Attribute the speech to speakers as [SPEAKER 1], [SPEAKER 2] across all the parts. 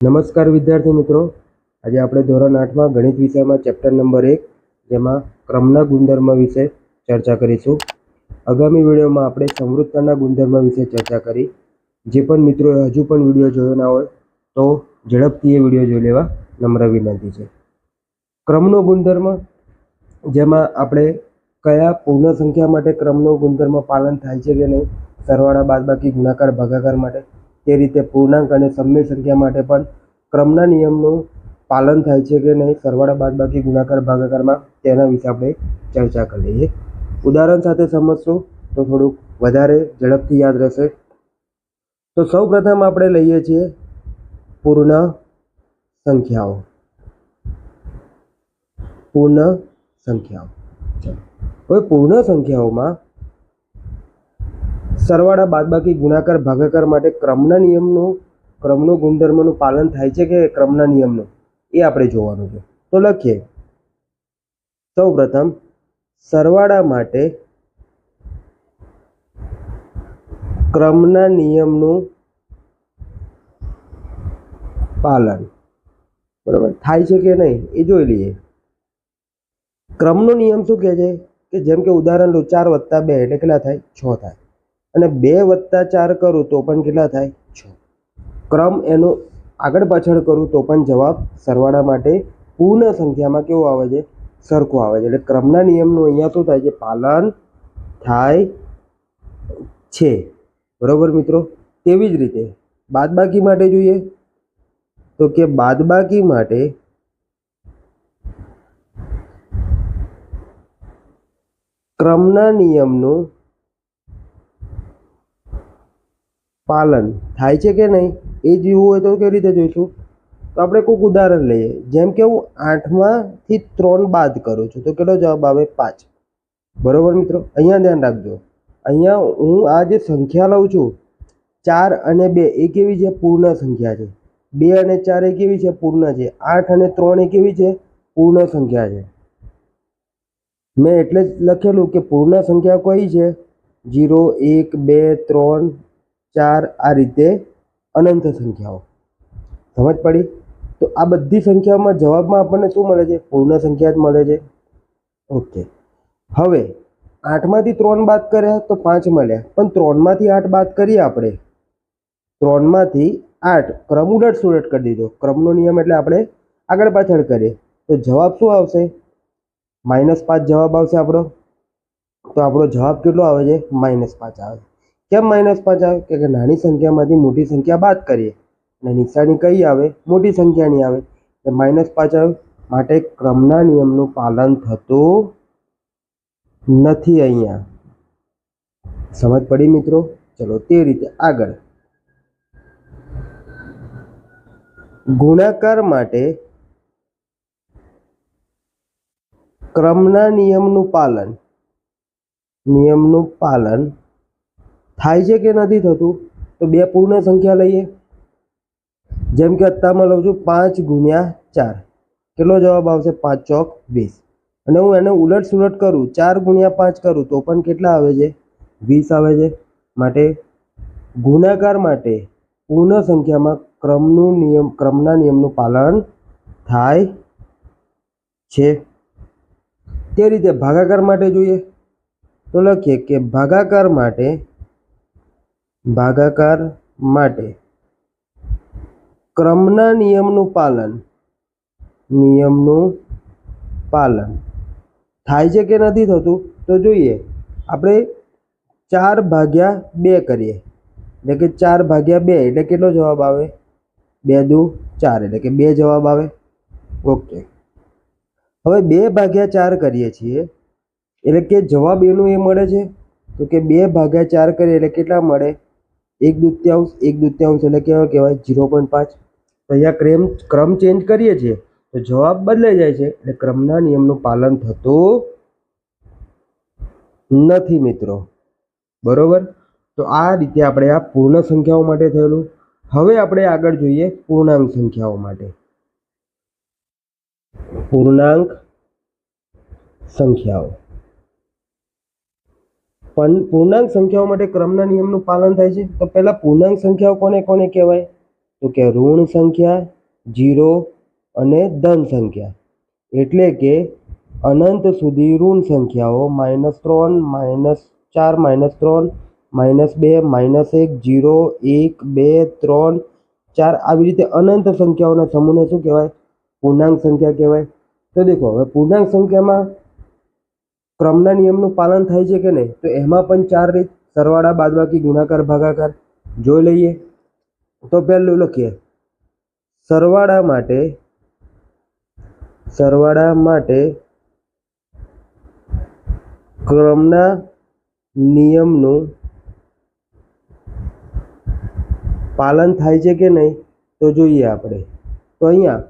[SPEAKER 1] નમસ્કાર વિદ્યાર્થી મિત્રો. આજે આપણે ધોરણ આઠમાં ગણિત વિષયમાં ચેપ્ટર નંબર એક, જેમાં ક્રમના ગુણધર્મ વિશે ચર્ચા કરીશું. આગામી વિડીયોમાં આપણે સમૃદ્ધતાના ગુણધર્મ વિશે ચર્ચા કરી. જે પણ મિત્રોએ હજુ પણ વીડિયો જોયો ના હોય, તો ઝડપથી એ વીડિયો જોઈ લેવા નમ્ર વિનંતી છે. ક્રમનો ગુણધર્મ, જેમાં આપણે કયા પૂર્ણ સંખ્યા માટે ક્રમનો ગુણધર્મ પાલન થાય છે કે નહીં, સરવાળા, બાદબાકી, ગુણાકાર, ભાગાકાર માટે તે રીતે પૂર્ણાંક અને સમય સંખ્યા માટે પણ ક્રમના નિયમનું પાલન થાય છે કે નહીં, સરવાળા બાદબાકી ગુણાકાર ભાગાકારમાં તેના વિશે આપણે ચર્ચા કરી લઈએ. ઉદાહરણ સાથે સમજશું તો થોડુંક વધારે ઝડપથી યાદ રહેશે. તો સૌ પ્રથમ આપણે લઈએ છીએ પૂર્ણ સંખ્યાઓ. પૂર્ણ સંખ્યાઓ. હવે પૂર્ણ સંખ્યાઓમાં સરવાળા બાદબાકી ગુણાકાર ભાગાકાર માટે ક્રમના નિયમનું, ક્રમનો ગુણધર્મનું પાલન થાય છે કે ક્રમના નિયમનું? એ આપણે જોવાનું છે. તો લખીએ. સૌ પ્રથમ સરવાળા માટે ક્રમના નિયમનું પાલન. બરાબર? થાય છે કે નહીં? એ જોઈ લઈએ. ક્રમનો નિયમ શું કહે છે? કે જેમ કે ઉદાહરણ લો, ચાર વત્તા બે, એટલે કેટલા થાય? છ થાય. અને બે વત્તા ચાર કરું તો પણ કેટલા થાય? છ. ક્રમ એનો આગળ પાછળ કરું તો પણ જવાબ સરવાળા માટે પૂર્ણ સંખ્યામાં કેવો આવે છે? સરખો આવે છે. એટલે ક્રમના નિયમનું અહીંયા શું થાય છે? પાલન થાય છે. બરોબર મિત્રો? તેવી જ રીતે બાદબાકી માટે જોઈએ. તો કે બાદબાકી માટે ક્રમના નિયમનું પાલન થાય છે કે નહીં? એ જોવું હોય તો કેવી રીતે જોઈશું? તો આપણે કોઈક ઉદાહરણ લઈએ. જેમ કે હું આઠમાંથી ત્રણ બાદ કરું છું. તો કેટલો જવાબ આવે? પાંચ. બરોબર મિત્રો? અહીંયા ધ્યાન રાખજો. અહીંયા હું આ જે સંખ્યા લઉં છું, ચાર અને બે, એ કેવી છે? પૂર્ણ સંખ્યા છે. બે અને ચાર એ કેવી છે? પૂર્ણ છે. આઠ અને ત્રણ એ કેવી છે? પૂર્ણ સંખ્યા છે. મેં એટલે જ લખેલું કે પૂર્ણ સંખ્યા કઈ છે? જીરો, એક, બે, ત્રણ ચાર આ રીતે અનંત સંખ્યાઓ. સમજ પડી? તો આ બધી સંખ્યાઓમાં જવાબમાં આપણને શું મળે છે? પૂર્ણ સંખ્યા જ મળે છે. ઓકે હવે, આઠમાંથી ત્રણ બાદ કર્યા તો પાંચ મળ્યા. પણ ત્રણમાંથી આઠ બાદ કરીએ આપણે. ત્રણમાંથી આઠ. ક્રમ ઉલટ સુલટ કરી દીધો. ક્રમનો નિયમ એટલે આપણે આગળ પાછળ કરીએ. તો જવાબ શું આવશે? માઇનસ પાંચ જવાબ આવશે આપણો. તો આપણો જવાબ કેટલો આવે છે? માઇનસ પાંચ આવે કેમ માઇનસ પાંચ આવે? કે નાની સંખ્યામાંથી મોટી સંખ્યા બાદ કરીએ. અને નિશાની કઈ આવે? મોટી સંખ્યાની આવે. એટલે માઇનસ પાંચ આવે. માટે ક્રમના નિયમનું પાલન થતું નથી અહીંયા. સમજ પડી મિત્રો? ચલો તે રીતે આગળ. ગુણાકાર માટે ક્રમના નિયમનું પાલન. નિયમનું પાલન થાય છે કે નથી થતું? તો બે પૂર્ણ સંખ્યા લઈએ. જેમ કે અત્તામાં લઉં છું પાંચ ગુણ્યા ચાર. કેટલો જવાબ આવશે? પાંચ ચોક વીસ. અને હું એને ઉલટ સુલટ કરું, ચાર ગુણ્યા પાંચ કરું, તો પણ કેટલા આવે છે? વીસ આવે છે. માટે ગુણાકાર માટે પૂર્ણ સંખ્યામાં ક્રમનું નિયમ, ક્રમના નિયમનું પાલન થાય છે. તે રીતે ભાગાકાર માટે જોઈએ. તો લખીએ કે ભાગાકાર માટે ભાગાકાર માટે. ક્રમના નિયમનું પાલન. નિયમનું પાલન. થાય છે કે નથી થતું? તો જોઈએ. આપણે ચાર ભાગ્યા બે કરીએ. એટલે કે ચાર ભાગ્યા બે એટલે કેટલો જવાબ આવે? બે દુ ચાર એટલે કે બે જવાબ આવે. ઓકે. હવે બે ભાગ્યા ચાર કરીએ છીએ. એટલે કે જવાબ એનું એ મળે છે? તો કે બે ભાગ્યા ચાર કરીએ એટલે કેટલા મળે? એક દૂત્યાંશ એક દૂત્યાંશ એટલે કેવા કહેવાય? ઝીરો પોઈન્ટ પાંચ. તો અહીંયા ક્રમ ક્રમ ચેન્જ કરીએ છીએ, તો જવાબ બદલાઈ જાય છે. એટલે ક્રમના નિયમનું પાલન થતું નથી મિત્રો. બરોબર? તો આ રીતે આપણે આ પૂર્ણ સંખ્યાઓ માટે થયેલું. હવે આપણે આગળ જોઈએ પૂર્ણાંક સંખ્યાઓ માટે. પૂર્ણાંક સંખ્યાઓ. પણ પૂર્ણાંક સંખ્યાઓ માટે ક્રમના નિયમનું પાલન થાય છે. તો પહેલાં પૂર્ણાંક સંખ્યાઓ કોને કોને કહેવાય? તો કે ઋણ સંખ્યા, જીરો અને ધન સંખ્યા. એટલે કે અનંત સુધી ઋણ સંખ્યાઓ માઇનસ ત્રણ, માઇનસ ચાર, માઇનસ ત્રણ, માઇનસ બે, માઇનસ એક, જીરો, એક, બે, ત્રણ, ચાર. આવી રીતે અનંત સંખ્યાઓના સમૂહને શું કહેવાય? પૂર્ણાંક સંખ્યા કહેવાય. તો દેખો, હવે પૂર્ણાંક સંખ્યામાં ક્રમના નિયમનું પાલન થાય છે કે નહીં? તો એમાં પણ ચાર રીત. સરવાળા, બાદબાકી, ગુણાકાર, ભાગાકાર. જોઈ લઈએ. તો પહેલું લખીએ. સરવાળા માટે સરવાળા માટે ક્રમના નિયમનું પાલન થાય છે કે નહીં? તો જોઈએ આપણે. તો અહીંયા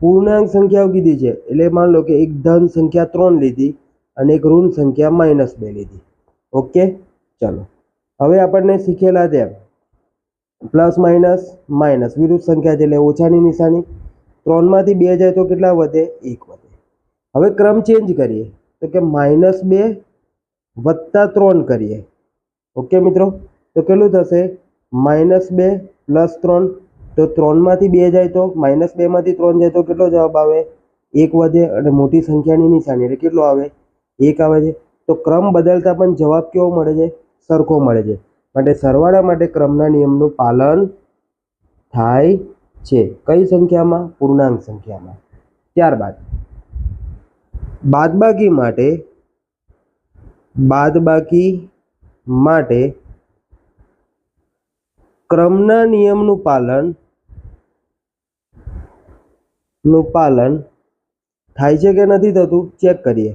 [SPEAKER 1] પૂર્ણાંક સંખ્યાઓ કીધી છે. એટલે માન લો કે એક ધન સંખ્યા ત્રણ લીધી. અને એક ઋણ સંખ્યા માઇનસ બે લીધી. ઓકે ચલો. હવે આપણને શીખેલા તેમ પ્લસ માઇનસ માઇનસ વિરુદ્ધ સંખ્યા છે એટલે ઓછાની નિશાની. ત્રણમાંથી બે જાય તો કેટલા વધે? એક વધે. હવે ક્રમ ચેન્જ કરીએ. તો કે માઇનસ બે વત્તા ત્રણ કરીએ. ઓકે મિત્રો? તો કેટલું થશે? માઇનસ બે પ્લસ ત્રણ. તો ત્રણમાંથી બે જાય તો? માઇનસ બેમાંથી ત્રણ જાય તો કેટલો જવાબ આવે? એક વધે અને મોટી સંખ્યાની નિશાની એટલે કેટલો આવે? એક આવે છે. તો ક્રમ બદલતા પણ જવાબ કેવો મળે છે? સરખો મળે છે. માટે સરવાળા માટે ક્રમના નિયમનું પાલન થાય છે. કઈ સંખ્યામાં? પૂર્ણાંક સંખ્યામાં. ત્યારબાદ બાદબાકી માટે બાદબાકી માટે ક્રમના નિયમનું પાલનનું પાલન થાય છે કે નથી થતું? ચેક કરીએ.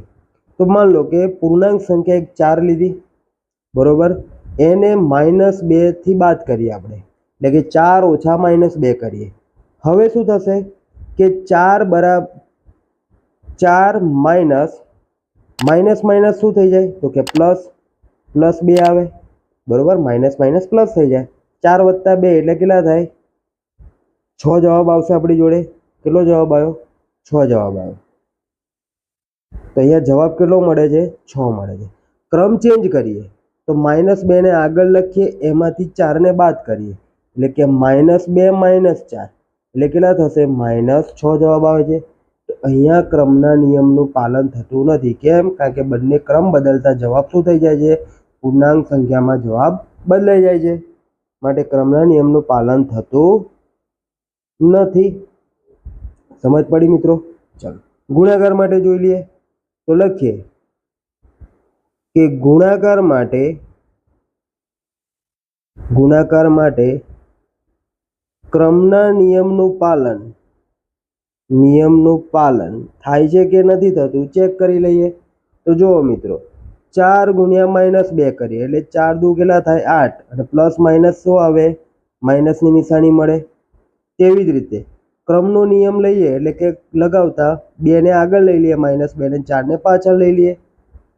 [SPEAKER 1] તો માન લો કે પૂર્ણાંક સંખ્યા એક ચાર લીધી. બરોબર? એને માઇનસ બેથી બાદ કરીએ આપણે. એટલે કે ચાર ઓછા માઇનસ બે કરીએ. હવે શું થશે? કે ચાર બરાબર ચાર માઇનસ માઇનસ માઇનસ શું થઈ જાય? તો કે પ્લસ પ્લસ બે આવે. બરોબર? માઇનસ માઇનસ પ્લસ થઈ જાય. ચાર વત્તા બે એટલે કેટલા થાય? છ જવાબ આવશે આપણી જોડે. કેટલો જવાબ આવ્યો? છ જવાબ આવ્યો. તો અહીંયા જવાબ કેટલો મળે છે? છ મળે છે. ક્રમ ચેન્જ કરીએ. તો માઇનસ બેને આગળ લખીએ, એમાંથી ચારને બાદ કરીએ. એટલે કે માઇનસ બે માઇનસ ચાર. એટલે કેટલા થશે? માઇનસ છ જવાબ આવે છે. તો અહીંયા ક્રમના નિયમનું પાલન થતું નથી. કેમ? કારણ કે બંને ક્રમ બદલતા જવાબ શું થઈ જાય છે? પૂર્ણાંક સંખ્યામાં જવાબ બદલાઈ જાય છે. માટે ક્રમના નિયમનું પાલન થતું નથી. સમજ પડી મિત્રો? ચાલો. ગુણાકાર માટે જોઈ લઈએ. તો લખીએ કે ગુણાકાર માટે ગુણાકાર માટે ક્રમના નિયમનું પાલન નિયમનું પાલન થાય છે કે નથી થતું ચેક કરી લઈએ. તો જુઓ મિત્રો, ચાર ગુણ્યા માઇનસ બે કરીએ એટલે ચાર દુ કેટલા થાય આઠ અને પ્લસ માઇનસ શું આવે? માઇનસની નિશાની મળે. તેવી જ રીતે ક્રમનો નિયમ લઈએ એટલે કે લગાવતા બેને આગળ લઈ લઈએ, માઇનસ બેને ચારને પાછળ લઈ લઈએ.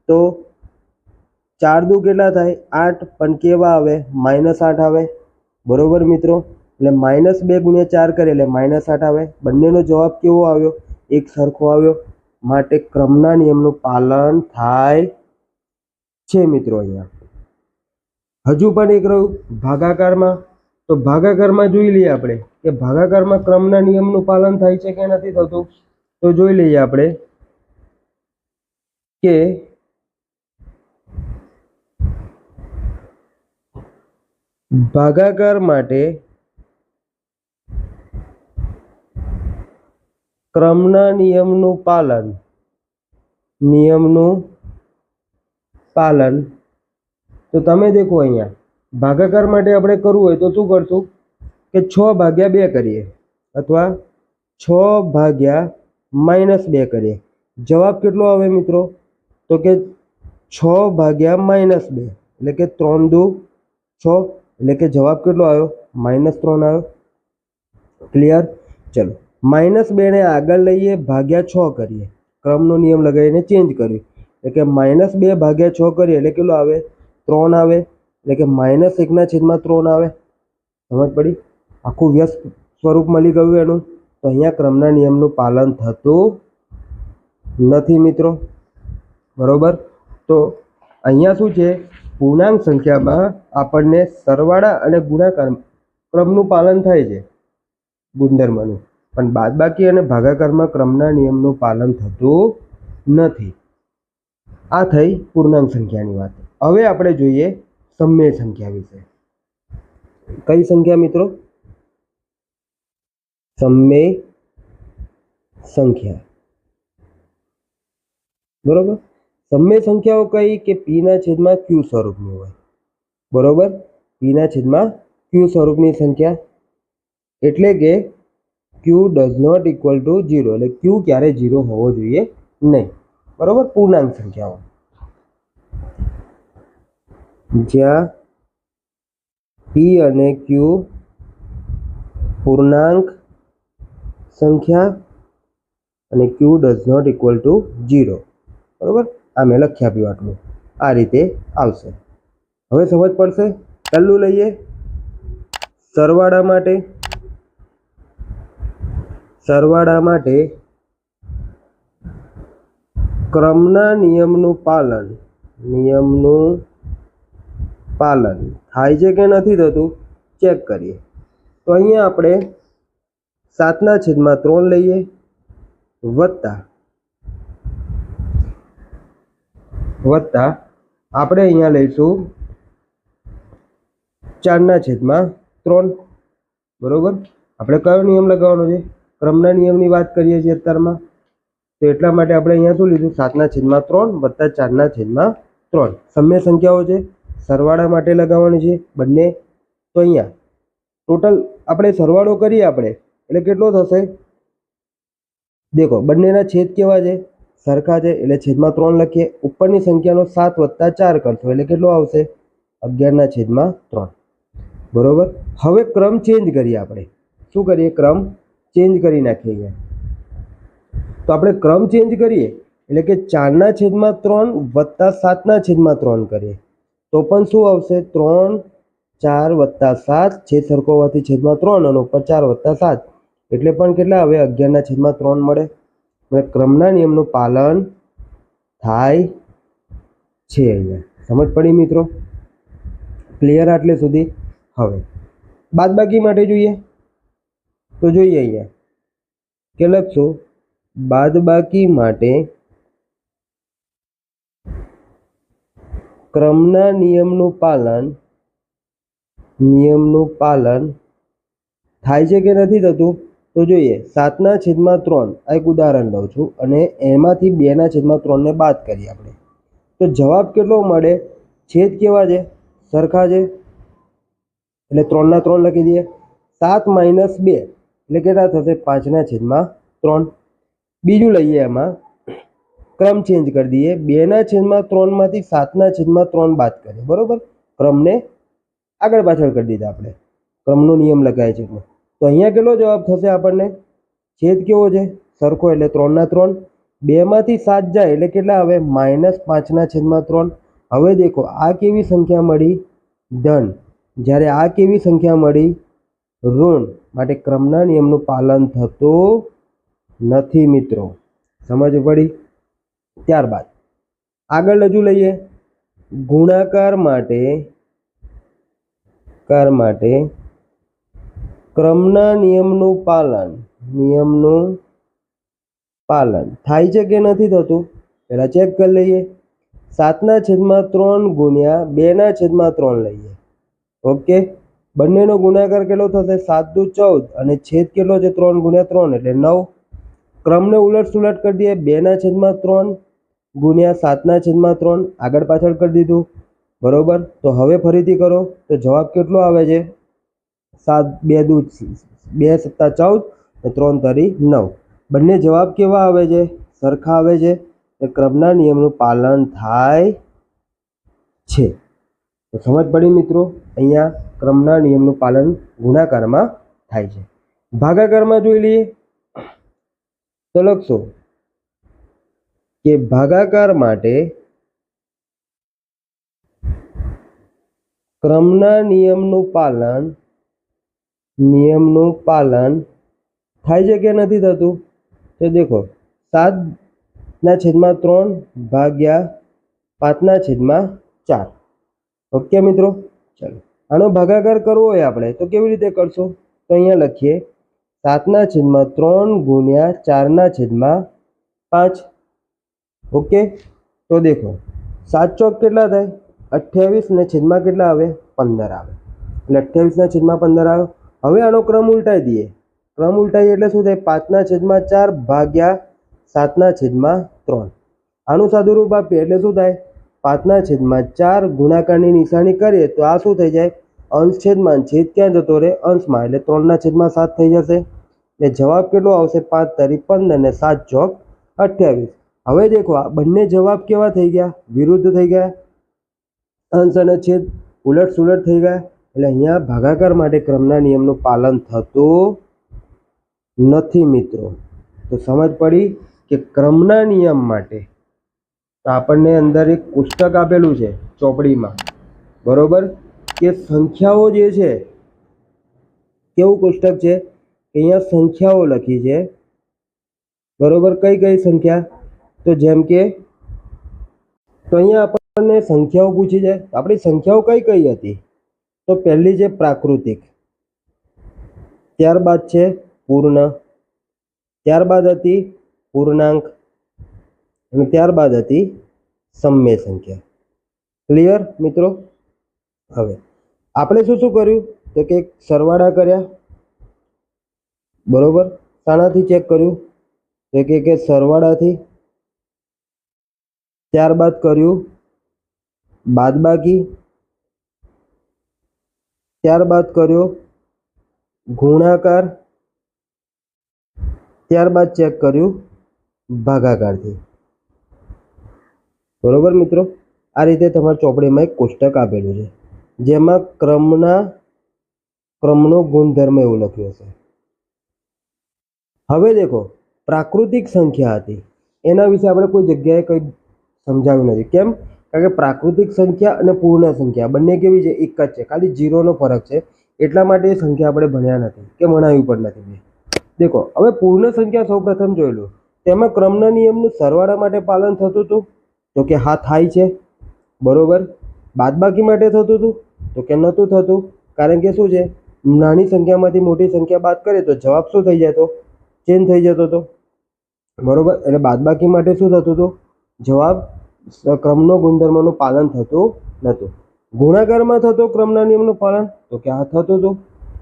[SPEAKER 1] તો ચાર દુ કેટલા થાય? આઠ, પણ કેવા આવે? માઇનસ આઠ આવે. બરોબર મિત્રો? એટલે માઇનસ બે ગુણ્યા ચાર કરે એટલે માઇનસ આઠ આવે. બંનેનો જવાબ કેવો આવ્યો? એક સરખો આવ્યો. માટે ક્રમના નિયમનું પાલન થાય છે મિત્રો અહીંયા. હજુ પણ એક રહ્યું ભાગાકારમાં. તો ભાગાકારમાં જોઈ લઈએ આપણે કે ભાગાકારમાં ક્રમના નિયમનું પાલન થાય છે કે નથી થતું? તો જોઈ લઈએ આપણે કે ભાગાકાર માટે ક્રમના નિયમનું પાલન નિયમનું પાલન. તો તમે દેખો અહીંયા. ભાગાકાર માટે આપણે કરવું હોય તો શું કરશું? કે છ ભાગ્યા બે કરીએ. અથવા છ ભાગ્યા માઇનસ બે કરીએ. જવાબ કેટલો આવે મિત્રો? તો કે છ ભાગ્યા માઇનસ બે. એટલે કે ત્રણ દુ છ. એટલે કે જવાબ કેટલો આવ્યો? માઇનસ ત્રણ આવ્યો. ક્લિયર ચલો. માઇનસ બેને આગળ લઈએ, ભાગ્યા છ કરીએ. ક્રમનો નિયમ લગાવીને ચેન્જ કર્યું એટલે કે માઇનસ બે ભાગ્યા છ કરીએ. એટલે કેટલો આવે? ત્રણ આવે. એટલે કે માઇનસ એકના છેદમાં ત્રણ આવે. સમજ પડી? આખું વ્યસ્ત સ્વરૂપ મળી ગયું એનું. તો અહીંયા ક્રમના નિયમનું પાલન થતું નથી મિત્રો. બરોબર? તો અહીંયા શું છે? પૂર્ણાંક સંખ્યામાં આપણને સરવાળા અને ગુણાકાર ક્રમનું પાલન થાય છે ગુણધર્મનું. પણ બાદબાકી અને ભાગાકારમાં ક્રમના નિયમનું પાલન થતું નથી. આ થઈ પૂર્ણાંક સંખ્યાની વાત. હવે આપણે જોઈએ સમય સંખ્યા વિશે. કઈ સંખ્યા મિત્રો? સમય સંખ્યા. બરોબર? સમય સંખ્યાઓ કઈ કે પીના છેદમાં ક્યુ સ્વરૂપની હોય? બરોબર? પીના છેદમાં ક્યુ સ્વરૂપની સંખ્યા. એટલે કે Q does not equal to zero એટલે ક્યુ ક્યારે ઝીરો હોવો જોઈએ નહીં. બરોબર? પૂર્ણાંક સંખ્યાઓ. જ્યાં પી અને ક્યુ પૂર્ણાંક સંખ્યા અને Q does not equal to zero બરાબર? આ મેં લખી આપ્યું આટલું. આ રીતે આવશે. હવે સમજ પડશે? પહેલું લઈએ. સરવાળા માટે. સરવાળા માટે ક્રમના નિયમનું પાલન, નિયમનું પાલન. થાય છે કે નથી થતું, ચેક કરીએ. તો અહીંયા આપણે સાતના છેદમાં ત્રણ લઈએ. વત્તા. વત્તા. આપણે અહીંયા લઈશું ચારના છેદમાં ત્રણ. બરોબર? આપણે કયો નિયમ લગાવવાનો છે? ક્રમના નિયમની વાત કરીએ છીએ અત્યારમાં. તો એટલા માટે આપણે અહીંયા શું લીધું? સાતના છેદમાં ત્રણ વત્તા ચારના છેદમાં ત્રણ. સમય સંખ્યાઓ છે. સરવાળા માટે લગાવવાની છે બંને. તો અહીંયા ટોટલ આપણે સરવાળો કરીએ આપણે. એટલે કેટલો થશે? દેખો, બંનેના છેદ કેવા છે? સરખા છે, એટલે છેદમાં ત્રણ લખીએ. ઉપરની સંખ્યાનો સાત વત્તા ચાર કરશો, એટલે કેટલો આવશે? અગિયારના છેદમાં ત્રણ. બરોબર? હવે ક્રમ ચેન્જ કરીએ આપણે. શું કરીએ? ક્રમ ચેન્જ કરી નાખીએ તો આપણે ક્રમ ચેન્જ કરીએ, એટલે કે ચારના છેદમાં ત્રણ વત્તા સાતના છેદમાં ત્રણ કરીએ. તો પણ શું આવશે? ત્રણ, ચાર વત્તા સાત છેદ સરખો હોવાથી છેદમાં ત્રણ અને ઉપર ચાર વત્તા સાત. એટલે પણ કેટલા? હવે અગિયારના છેદમાં ત્રણ મળે. એટલે ક્રમના નિયમનું પાલન થાય છે અહીંયા. સમજ પડી મિત્રો? ક્લિયર આટલે સુધી. હવે, બાદબાકી માટે જોઈએ. તો જોઈએ અહીંયા. કે લખશું, બાદબાકી માટે ક્રમના નિયમનું પાલન નિયમનું પાલન થાય છે કે નથી થતું? તો જોઈએ, સાતના છેદમાં ત્રણ, આ એક ઉદાહરણ લઉં છું અને એમાંથી બેના છેદમાં ત્રણને બાદ કરીએ આપણે. તો જવાબ કેટલો મળે? છેદ કેવા છે? સરખા છે. એટલે ત્રણના ત્રણ લખી દઈએ. સાત માઇનસ બે, એટલે કેટલા થશે? પાંચના છેદમાં ત્રણ. બીજું લઈએ એમાં. ક્રમ ચેન્જ કરી દઈએ. બેના છેદમાં ત્રણમાંથી સાતના છેદમાં ત્રણ બાદ કરીએ. બરોબર? ક્રમને આગળ પાછળ કરી દીધા આપણે. ક્રમનો નિયમ લગાય છે તો અહીંયા કેટલો જવાબ થશે આપણને? છેદ કેવો છે? સરખો એટલે ત્રણના ત્રણ. બેમાંથી સાત જાય એટલે કેટલા હવે માઇનસ પાંચના છેદમાં ત્રણ. હવે દેખો, આ કેવી સંખ્યા મળી? ધન. જ્યારે આ કેવી સંખ્યા મળી? ઋણ. માટે ક્રમના નિયમનું પાલન થતું નથી, મિત્રો. સમજ પડી? ત્યારબાદ આગળ રજૂ લઈએ. ગુણાકાર માટે, કાર માટે ક્રમના નિયમનું પાલન નિયમનું પાલન. થાય છે કે નથી થતું? પહેલાં ચેક કરી લઈએ. સાતના છેદમાં ત્રણ ગુણ્યા બેના છેદમાં ત્રણ લઈએ. ઓકે? બંનેનો ગુણાકાર કેટલો થશે? સાત દુ ચૌદ. અને છેદ કેટલો છે? ત્રણ ગુણ્યા ત્રણ, એટલે નવ. ક્રમને ઉલટ સુલટ કરી દઈએ. બેના છેદમાં ત્રણ. ગુણ્યા સાતના છેદમાં ત્રણ આગળ પાછળ કરી દીધું. બરોબર? તો હવે ફરીથી કરો. તો જવાબ કેટલો આવે છે? સાત, બે દુ, બે સત્તા ચૌદ અને ત્રણ તરી નવ. બંને જવાબ કેવા આવે છે? સરખા આવે છે. એ ક્રમના નિયમનું પાલન થાય છે. તો સમજ પડી મિત્રો? અહીંયા ક્રમના નિયમનું પાલન ગુણાકારમાં થાય છે. ભાગાકારમાં જોઈ લઈએ. તો લખશો. કે ભાગાકાર માટે ક્રમના નિયમનું પાલન નિયમનું પાલન થાય છે કે નથી થતું? તો દેખો સાતના છેદમાં ત્રણ ભાગ્યા પાંચના છેદમાં ચાર. ઓકે મિત્રો? ચાલો. આનો ભાગાકાર કરવો હોય આપણે, તો કેવી રીતે કરશો? તો અહીંયા લખીએ સાતના છેદમાં ત્રણ ગુણ્યા ચારના છેદમાં પાંચ. ઓકે? તો દેખો, સાત ચોક કેટલા થાય? અઠ્યાવીસને છેદમાં કેટલા આવે? પંદર આવે. એટલે અઠ્યાવીસના છેદમાં પંદર આવે. હવે આનો ક્રમ ઉલટાઈ દઈએ. ક્રમ ઉલટાઈએ એટલે શું થાય? પાંચના છેદમાં ચાર ભાગ્યા સાતના છેદમાં ત્રણ. આનું સાદું રૂપ આપીએ એટલે શું થાય? પાંચના છેદમાં ચાર ગુણાકારની નિશાની કરીએ તો આ શું થઈ જાય? અંશ છેદમાં છેદ ક્યાં જતો રહે? અંશમાં. એટલે ત્રણના છેદમાં સાત થઈ જશે. એટલે જવાબ કેટલો આવશે? પાંચ તારીખ પંદર ને સાત ચોક અઠ્યાવીસ. હવે દેખો, આ બંને જવાબ કેવા થઈ ગયા? વિરુદ્ધ થઈ ગયા. અંશ અને છેદ ઉલટ સુલટ થઈ ગયા. એટલે અહીંયા ભાગાકાર માટે ક્રમના નિયમનું પાલન થતું નથી મિત્રો. તો સમજ પડી કે ક્રમના નિયમ માટે આપણને અંદર એક પુસ્તક આપેલું છે ચોપડીમાં. બરોબર? કે સંખ્યાઓ જે છે, કેવું પુસ્તક છે? કે અહીંયા સંખ્યાઓ લખી છે. બરોબર? કઈ કઈ સંખ્યા? તો જેમ કે, તો અહીંયા આપણને સંખ્યાઓ પૂછી છે. આપણી સંખ્યાઓ કઈ કઈ હતી? તો પહેલી છે પ્રાકૃતિક. ત્યારબાદ છે પૂર્ણ. ત્યારબાદ હતી પૂર્ણાંક. અને ત્યારબાદ હતી સમય સંખ્યા. ક્લિયર મિત્રો? હવે, આપણે શું શું કર્યું? તો કે સરવાળા કર્યા. બરોબર? શાનાથી ચેક કર્યું. તો કે સરવાળાથી ત્યારબાદ કર્યું બાદબાકી. ત્યારબાદ કર્યો ગુણાકાર. ત્યારબાદ ચેક કર્યું ભાગાકારથી. બરોબર મિત્રો? આ રીતે તમારા ચોપડીમાં એક કોષ્ટક આપેલું છે, જેમાં ક્રમના, ક્રમનો ગુણધર્મ એવું લખ્યો હશે. હવે દેખો, પ્રાકૃતિક સંખ્યા હતી. એના વિશે આપણે કોઈ જગ્યાએ કંઈ સમજાવ્યું નથી. કેમ? કારણ કે પ્રાકૃતિક સંખ્યા અને પૂર્ણ સંખ્યા બંને કેવી છે? એક જ છે. ખાલી જીરોનો ફરક છે. એટલા માટે એ સંખ્યા આપણે ભણ્યા નથી કે ભણાવી પણ નથી મેં. દેખો, હવે પૂર્ણ સંખ્યા સૌ પ્રથમ જોયેલું તેમાં ક્રમના નિયમનું સરવાળા માટે પાલન થતું હતું? તો કે હા, થાય છે. બરોબર? બાદબાકી માટે થતું હતું? તો કે નહોતું થતું. કારણ કે શું છે? નાની સંખ્યામાંથી મોટી સંખ્યા બાદ કરીએ તો જવાબ શું થઈ જતો? ચેન્જ થઈ જતો હતો બરોબર? એટલે બાદબાકી માટે શું થતું હતું? જવાબ ક્રમનો ગુણધર્મનું પાલન થતું નહોતું. ગુણાકારમાં થતો ક્રમના નિયમનું પાલન? તો કે આ થતું હતું?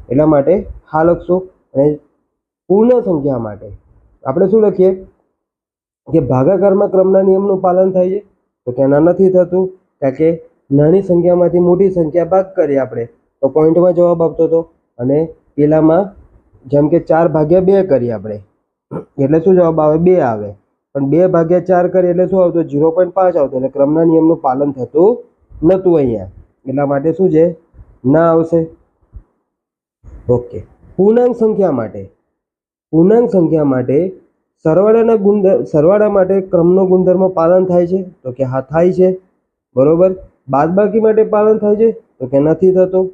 [SPEAKER 1] એટલા માટે હા લખશો અને પૂર્ણ સંખ્યા માટે. આપણે શું લખીએ? કે ભાગાકારમાં ક્રમના નિયમનું પાલન થાય છે? તો કે નથી થતું. કારણ કે નાની સંખ્યામાંથી મોટી સંખ્યા ભાગ કરીએ આપણે. તો પોઈન્ટમાં જવાબ આપતો હતો. અને પેલામાં જેમ કે ચાર ભાગ્યા બે કરીએ આપણે. એટલે શું જવાબ આવે? બે આવે. પણ બે ભાગ્યા ચાર કરીએ એટલે શું આવતું? ઝીરો પોઈન્ટ પાંચ આવતું. એટલે ક્રમના નિયમનું પાલન થતું નહોતું અહીંયા. એટલા માટે શું છે? ના આવશે. ઓકે. પૂર્ણાંક સંખ્યા માટે. પૂર્ણાંક સંખ્યા માટે સરવાળાના ગુણ, સરવાળા માટે ક્રમનો ગુણધર્મ પાલન થાય છે. તો કે હા, થાય છે. બરોબર? બાદબાકી માટે પાલન થાય છે. તો કે નથી થતું.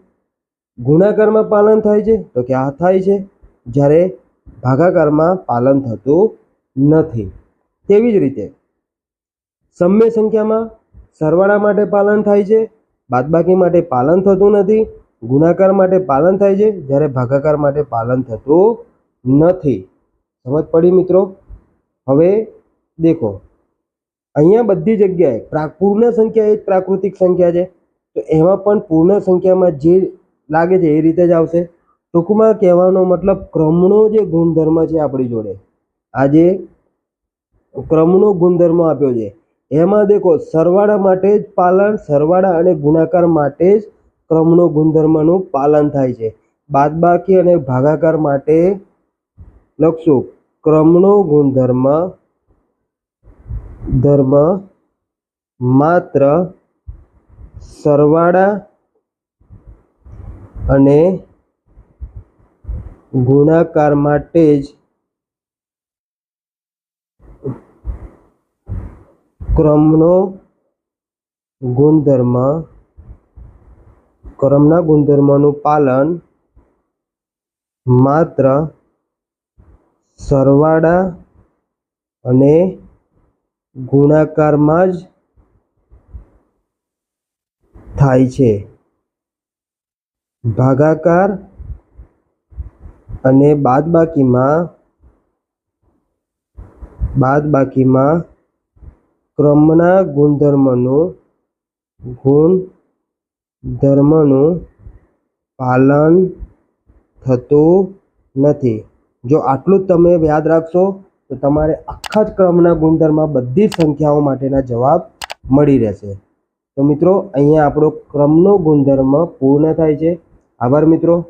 [SPEAKER 1] ગુણાકારમાં પાલન થાય છે. તો કે હા, થાય છે. જ્યારે ભાગાકારમાં પાલન થતું નથી. તેવી જ રીતે સમય સંખ્યામાં સરવાળા માટે પાલન થાય છે, બાદબાકી માટે પાલન થતું નથી, ગુણાકાર માટે પાલન થાય છે, જ્યારે ભાગાકાર માટે પાલન થતું નથી. સમજ પડી મિત્રો? હવે દેખો, અહીંયા બધી જગ્યાએ પ્રા- પૂર્ણ સંખ્યા એ જ પ્રાકૃતિક સંખ્યા છે. તો એમાં પણ પૂર્ણ સંખ્યામાં જે લાગે છે એ રીતે જ આવશે. ટૂંકમાં કહેવાનો મતલબ ક્રમનો જે ગુણધર્મ છે આપણી જોડે, આ જે ક્રમનો ગુણધર્મ આપ્યો છે. એમાં દેખો, સરવાળા માટે જ પાલન, સરવાળા અને ગુણાકાર માટે જ ક્રમનો ગુણધર્મનું પાલન થાય છે. બાદબાકી અને ભાગાકાર માટે લખશું, ક્રમનો ગુણધર્મ, ધર્મ માત્ર સરવાળા અને ગુણાકાર માટે જ ક્રમનો ગુણધર્મ, ક્રમના ગુણધર્મનું પાલન માત્ર સરવાળા અને ગુણાકારમાં જ થાય છે. ભાગાકાર અને બાદબાકીમાં બાદબાકીમાં ક્રમના ગુણધર્મનું ગુણધર્મનું પાલન થતું નથી. જો આટલું જ તમે યાદ રાખશો, તો તમારે આખા જ ક્રમના ગુણધર્મ બધી જ સંખ્યાઓ માટેના જવાબ મળી રહેશે. તો મિત્રો, અહીંયા આપણો ક્રમનો ગુણધર્મ પૂર્ણ થાય છે. આભાર મિત્રો.